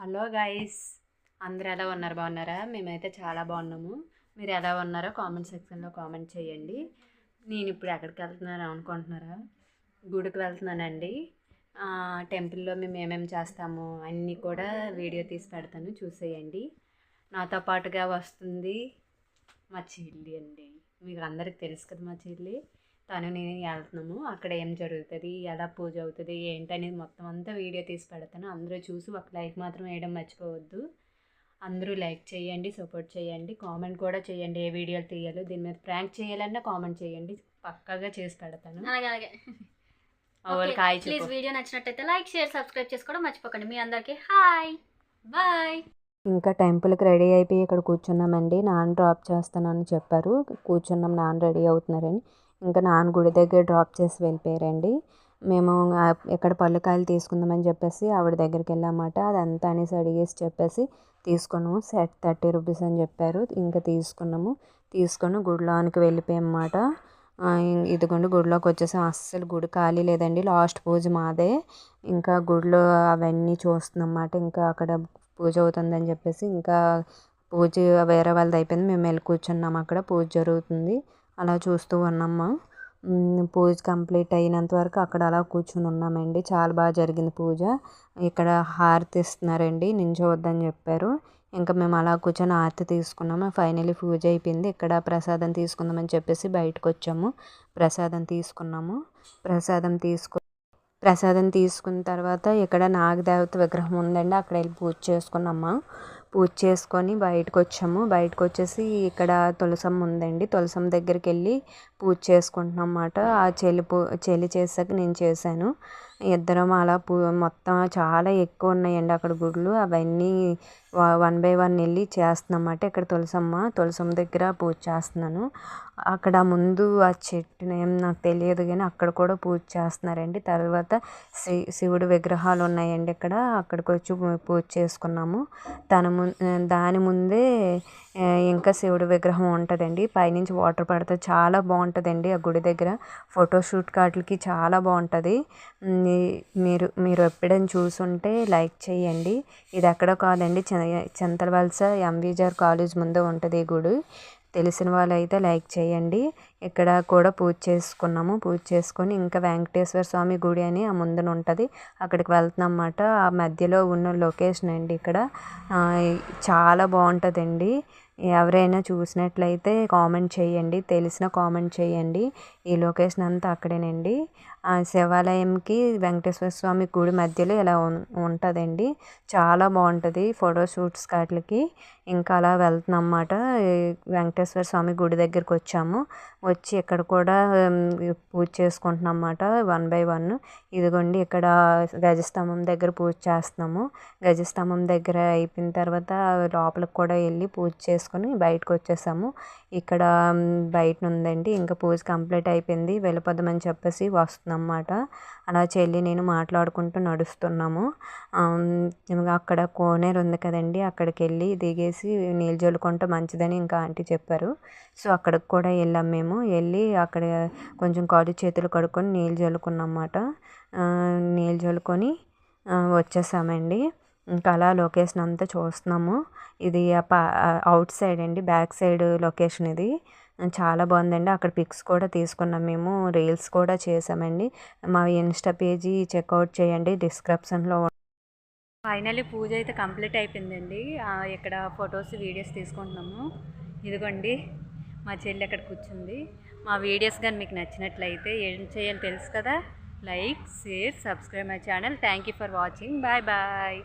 Hello guys అందరు ఎలా ఉన్నారు? బాగున్నారా? మేమైతే చాలా బాగున్నాము. మీరు ఎలా ఉన్నారో కామెంట్ సెక్షన్లో కామెంట్ చేయండి. నేను ఇప్పుడు ఎక్కడికి వెళ్తున్నాను అనుకుంటున్నారా? గుడికి వెళ్తున్నానండి. టెంపుల్లో మేము ఏమేమి చేస్తాము అన్నీ కూడా వీడియో తీసి పెడతాను. చూసేయండి. నాతో పాటుగా వస్తుంది మా చెల్లి అండి. మీకు అందరికి తెలుసు కదా మా చెల్లి. తను నేను వెళ్తున్నాము. అక్కడ ఏం జరుగుతుంది? ఎలా పూజ అవుతుంది? ఏంటనేది మొత్తం అంతా వీడియో తీసి పెడతాను. అందరూ చూసి ఒక లైక్ మాత్రం వేయడం మర్చిపోవద్దు. అందరూ లైక్ చేయండి సపోర్ట్ చేయండి. కామెంట్ కూడా చేయండి ఏ వీడియోలు తీయాలో. దీని మీద ప్రాంక్ చేయాలన్నా కామెంట్ చేయండి. పక్కాగా చేసి పెడతాను. అలాగే ప్లీజ్ వీడియో నచ్చినట్టయితే లైక్ షేర్ సబ్స్క్రైబ్ చేసుకోవడం మర్చిపోకండి. మీ అందరికీ హాయ్. బాయ్. ఇంకా టెంపుల్కి రెడీ అయిపోయి ఇక్కడ కూర్చున్నామండి. నాన్న డ్రాప్ చేస్తానని చెప్పారు. కూర్చున్నాం నాన్న రెడీ అవుతున్నారని. ఇంకా నాన్న గుడి దగ్గర డ్రాప్ చేసి వెళ్ళిపోయారండి. మేము ఎక్కడ ఇక్కడ పళ్ళుకాయలు తీసుకుందామని చెప్పేసి ఆవిడ దగ్గరికి వెళ్ళామాట అదంతా అనేసి అడిగేసి చెప్పేసి తీసుకున్నాము. సెట్ థర్టీ రూపీస్ అని చెప్పారు. ఇంకా తీసుకున్నాము. తీసుకొని గుడిలోనికి వెళ్ళిపోయామన్నమాట. ఇదిగోండి గుడిలోకి వచ్చేసాం అస్సలు గుడి ఖాళీ లేదండి. లాస్ట్ పూజ మాదే. ఇంకా గుడిలో అవన్నీ చూస్తున్నాం ఇంకా అక్కడ పూజ అవుతుందని చెప్పేసి ఇంకా పూజ వేరే వాళ్ళది అయిపోయింది. మేము వెళ్ళి కూర్చున్నాం అక్కడ. పూజ జరుగుతుంది. అలా చూస్తూ ఉన్నాము? పూజ కంప్లీట్ అయినంత వరకు అక్కడ అలా కూర్చుని ఉన్నామండి. చాలా బాగా జరిగింది పూజ. ఇక్కడ హారతి ఇస్తున్నారండి నించోవద్దని చెప్పారు. ఇంకా మేము అలా కూర్చొని హారతి తీసుకున్నాము. ఫైనలీ పూజ అయిపోయింది. ఇక్కడ ప్రసాదం తీసుకుందామని చెప్పేసి బయటకు వచ్చాము. ప్రసాదం తీసుకున్నాము. ప్రసాదం తీసుకు ప్రసాదం తీసుకున్న తర్వాత ఇక్కడ నాగదేవత విగ్రహం ఉందండి. అక్కడ వెళ్ళి పూజ చేసుకున్నాము. పూజ చేసుకొని బయటకు వచ్చాము బయటకు వచ్చేసి ఇక్కడ తులసమ్మ ఉందండి. తులసమ్మ దగ్గరికి వెళ్ళి పూజ చేసుకుంటున్నాం అన్నమాట. ఆ చెల్లి పూ చెల్లి చేసాక నేను చేశాను. ఇద్దరం అలా పూ మొత్తం చాలా ఎక్కువ ఉన్నాయండి అక్కడ గుడులు. అవన్నీ వన్ బై వన్ వెళ్ళి చేస్తున్నాం అన్నమాట ఇక్కడ తులసమ్మ తులసమ్మ దగ్గర పూజ చేస్తున్నాను. అక్కడ ముందు ఆ చెట్టు నేమ్ నాకు తెలియదు కానీ అక్కడ కూడా పూజ చేస్తున్నారండి. తర్వాత శి శివుడి విగ్రహాలు ఉన్నాయండి ఇక్కడ. అక్కడికి వచ్చి పూజ చేసుకున్నాము. తన ము దాని ముందే ఇంకా శివుడి విగ్రహం ఉంటుందండి. పైనుంచి వాటర్ పడితే చాలా బాగుంటుందండి ఆ గుడి దగ్గర. ఫోటోషూట్ కాట్లకి చాలా బాగుంటుంది. మీ మీరు మీరు ఎప్పుడైనా చూసుంటే లైక్ చేయండి. ఇది ఎక్కడో కాదండి. చింత- చింతలవలస ఎంవిజార్ కాలేజ్ ముందు ఉంటుంది ఈ గుడి. తెలిసిన వాళ్ళైతే లైక్ చేయండి. ఇక్కడ కూడా పూజ చేసుకున్నాము. పూజ చేసుకొని ఇంకా వెంకటేశ్వర స్వామి గుడి అని ఆ ముందున ఉంటుంది. అక్కడికి వెళ్తున్నాం అన్నమాట ఆ మధ్యలో ఉన్న లొకేషన్ అండి ఇక్కడ. చాలా బాగుంటుందండి. ఎవరైనా చూసినట్లయితే కామెంట్ చేయండి. తెలిసిన కామెంట్ చేయండి. ఈ లొకేషన్ అంతా అక్కడేనండి. ఆ శివాలయంకి వెంకటేశ్వర స్వామి గుడి మధ్యలో ఇలా ఉంటుందండి. చాలా బాగుంటుంది ఫోటోషూట్స్ కాట్లకి ఇంకా అలా వెళ్తున్నాం అన్నమాట వెంకటేశ్వర స్వామి గుడి దగ్గరికి వచ్చాము. వచ్చి ఇక్కడ కూడా పూజ చేసుకుంటున్నాం అన్నమాట వన్ బై వన్. ఇదిగోండి ఇక్కడ గజస్తంభం దగ్గర పూజ చేస్తున్నాము. గజస్తంభం దగ్గర అయిపోయిన తర్వాత లోపలికి కూడా వెళ్ళి పూజ చేసుకొని బయటకు వచ్చేసాము. ఇక్కడ బయట ఉందండి. ఇంకా పూజ కంప్లీట్ అయిపోయింది. వెళ్ళిపోదామని చెప్పేసి వస్తున్నాం అన్నమాట అలా చెల్లి నేను మాట్లాడుకుంటూ నడుస్తున్నాము. అక్కడ కోనేరు ఉంది కదండి. అక్కడికి వెళ్ళి దిగేసి నీళ్ళు చల్లుకుంటే మంచిదని ఇంకా ఆంటీ చెప్పారు. సో అక్కడికి కూడా వెళ్ళాం మేము. వెళ్ళి అక్కడ కొంచెం కాళ్ళు చేతులు కడుక్కొని నీళ్ళు చల్లుకున్నాం అన్నమాట నీళ్ళు చల్లుకొని వచ్చేసామండి. ఇంకా అలా లొకేషన్ అంతా చూస్తున్నాము. ఇది అవుట్ సైడ్ అండి బ్యాక్ సైడ్ లొకేషన్ ఇది. చాలా బాగుందండి. అక్కడ పిక్స్ కూడా తీసుకున్నాం మేము రీల్స్ కూడా చేసామండి. మా ఇన్స్టా పేజీ చెక్అవుట్ చేయండి డిస్క్రిప్షన్లో ఫైనల్లీ పూజ అయితే కంప్లీట్ అయిపోయిందండి. ఇక్కడ ఫొటోస్ వీడియోస్ తీసుకుంటున్నాము. ఇదిగోండి. మా చెల్లి అక్కడ కూర్చుంది. మా వీడియోస్ కానీ మీకు నచ్చినట్లయితే ఏం చేయాలో తెలుసు కదా? Like share subscribe my channel. Thank you for watching bye bye